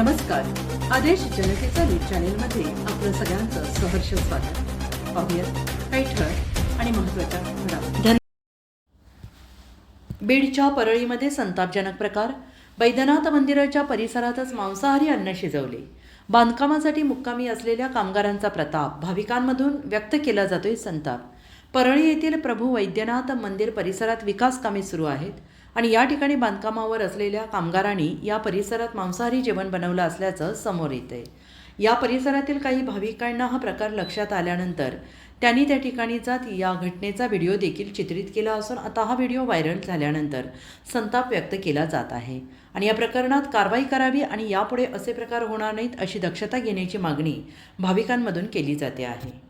नमस्कार. आदेश जनतेचा न्यूज चॅनेलमध्ये आपलं सगळ्यांचं सहर्ष स्वागत. काही ठळक आणि महत्त्वाच्या घडामोडी. बीडच्या परळीमध्ये संतापजनक प्रकार. वैद्यनाथ मंदिराच्या परिसरातच मांसाहारी अन्न शिजवले. बांधकामासाठी मुक्कामी असलेल्या कामगारांचा प्रताप भाविकांमधून व्यक्त केला जातोय संताप. परळी येथील प्रभू वैद्यनाथ मंदिर परिसरात विकास कामे सुरू आहेत. आणि या ठिकाणी बांधकामावर असलेल्या कामगारांनी या परिसरात मांसाहारी जेवण बनवलं असल्याचं समोर येतंय. या परिसरातील काही भाविकांना हा प्रकार लक्षात आल्यानंतर त्यांनी त्या ठिकाणी जात या घटनेचा व्हिडिओ देखील चित्रित केला असून आता हा व्हिडिओ व्हायरल झाल्यानंतर संताप व्यक्त केला जात आहे. आणि या प्रकरणात कारवाई करावी आणि यापुढे असे प्रकार होणार नाहीत अशी दक्षता घेण्याची मागणी भाविकांमधून केली जाते आहे.